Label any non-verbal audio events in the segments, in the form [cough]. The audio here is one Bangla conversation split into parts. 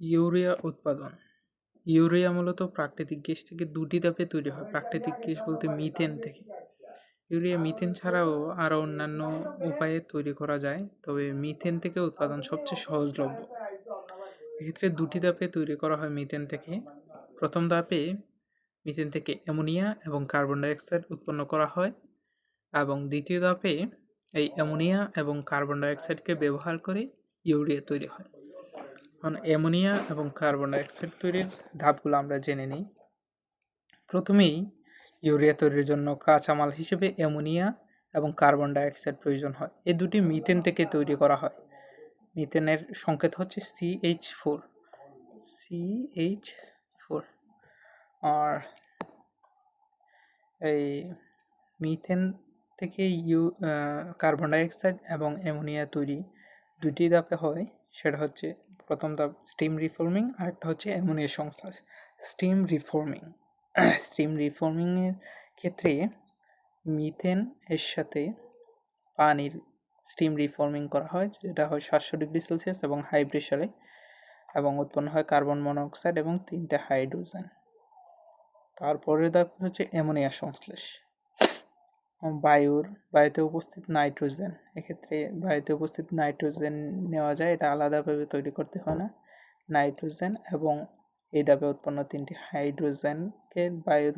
ইউরিয়া উৎপাদন। ইউরিয়া মূলত প্রাকৃতিক গ্যাস থেকে দুটি ধাপে তৈরি হয়। প্রাকৃতিক গ্যাস বলতে মিথেন থেকে। ইউরিয়া মিথেন ছাড়াও আরও অন্যান্য উপায়ে তৈরি করা যায়, তবে মিথেন থেকে উৎপাদন সবচেয়ে সহজলভ্য। এক্ষেত্রে দুটি ধাপে তৈরি করা হয় মিথেন থেকে। প্রথম ধাপে মিথেন থেকে অ্যামোনিয়া এবং কার্বন ডাইঅক্সাইড উৎপন্ন করা হয় এবং দ্বিতীয় ধাপে এই অ্যামোনিয়া এবং কার্বন ডাইঅক্সাইডকে ব্যবহার করে ইউরিয়া তৈরি হয়। এখন অ্যামোনিয়া এবং কার্বন ডাইঅক্সাইড তৈরির ধাপগুলো আমরা জেনে নিই। প্রথমেই ইউরিয়া তৈরির জন্য কাঁচামাল হিসেবে অ্যামোনিয়া এবং কার্বন ডাইঅক্সাইড প্রয়োজন হয়। এই দুটি মিথেন থেকে তৈরি করা হয়। মিথেনের সংকেত হচ্ছে সিএইচ ফোর। CH four. আর এই মিথেন থেকে ইউ কার্বন ডাইঅক্সাইড এবং অ্যামোনিয়া তৈরি দুটি ধাপে হয়। সেটা হচ্ছে প্রথম ধাপ স্টিম রিফর্মিং আরেকটা হচ্ছে অ্যামোনিয়া সংশ্লেষ। Steam reforming. [clears throat] স্টিম রিফর্মিংয়ের ক্ষেত্রে মিথেন এর সাথে পানির স্টিম রিফর্মিং করা হয়। যেটা হয় সাতশো ডিগ্রি সেলসিয়াস এবং হাই প্রেশারে এবং উৎপন্ন হয় কার্বন মনোক্সাইড এবং তিনটে হাইড্রোজেন। তারপরের ধাপ হচ্ছে অ্যামোনিয়া সংশ্লেষ। বায়ুর, বায়ুতে উপস্থিত নাইট্রোজেন। এক্ষেত্রে বায়ুতে উপস্থিত নাইট্রোজেন নেওয়া যায়, এটা আলাদাভাবে তৈরি করতে হয় না। নাইট্রোজেন এবং এই ধাপে উৎপন্ন তিনটি হাইড্রোজেনকে বায়ুর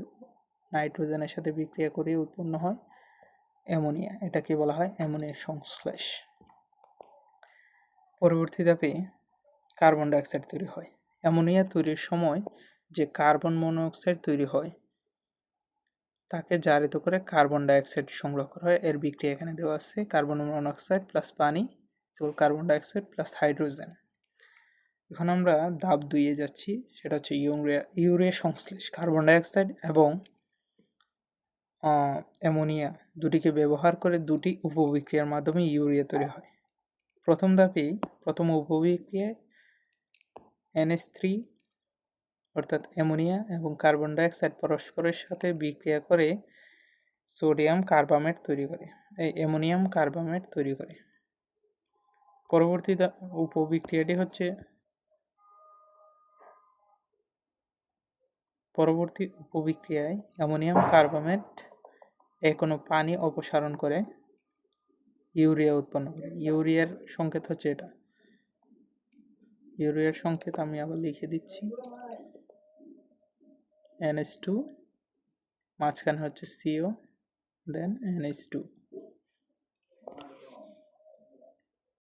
নাইট্রোজেনের সাথে বিক্রিয়া করে উৎপন্ন হয়। অ্যামোনিয়া, এটাকে বলা হয় অ্যামোনিয়া সংশ্লেষ। পরবর্তী ধাপে কার্বন ডাইঅক্সাইড তৈরি হয়। অ্যামোনিয়া তৈরির সময় যে কার্বন মনোঅক্সাইড তৈরি হয় তাকে জারিত করে কার্বন ডাইঅক্সাইড সংগ্রহ করা হয়। এর বিক্রিয়া এখানে দেওয়া আছে কার্বন মনোঅক্সাইড প্লাস পানি কার্বন ডাইঅক্সাইড প্লাস হাইড্রোজেন। এখন আমরা ধাপ দুইয়ে যাচ্ছি, সেটা হচ্ছে ইউরিয়া ইউরিয়া সংশ্লেষ, কার্বন ডাইঅক্সাইড এবং অ্যামোনিয়া দুটিকে ব্যবহার করে দুটি উপবিক্রিয়ার মাধ্যমে ইউরিয়া তৈরি হয়। প্রথম ধাপেই, প্রথম উপবিক্রিয়ায় এনএস থ্রি অর্থাৎ অ্যামোনিয়া এবং কার্বন ডাইঅক্সাইড পরস্পরের সাথে বিক্রিয়া করে সোডিয়াম কার্বামেট তৈরি করে। এই অ্যামোনিয়াম কার্বামেট তৈরি করে। পরবর্তী উপবিক্রিয়াটি হচ্ছে পরবর্তী উপবিক্রিয়ায় অ্যামোনিয়াম কার্বামেট এ কোনো পানি অপসারণ করে, ইউরিয়া উৎপন্ন করে। ইউরিয়ার সংকেত হচ্ছে এটা। ইউরিয়ার সংকেত আমি আবার লিখে দিচ্ছি। এনএস টু মাঝখানে হচ্ছে সিও দেন এনএস টু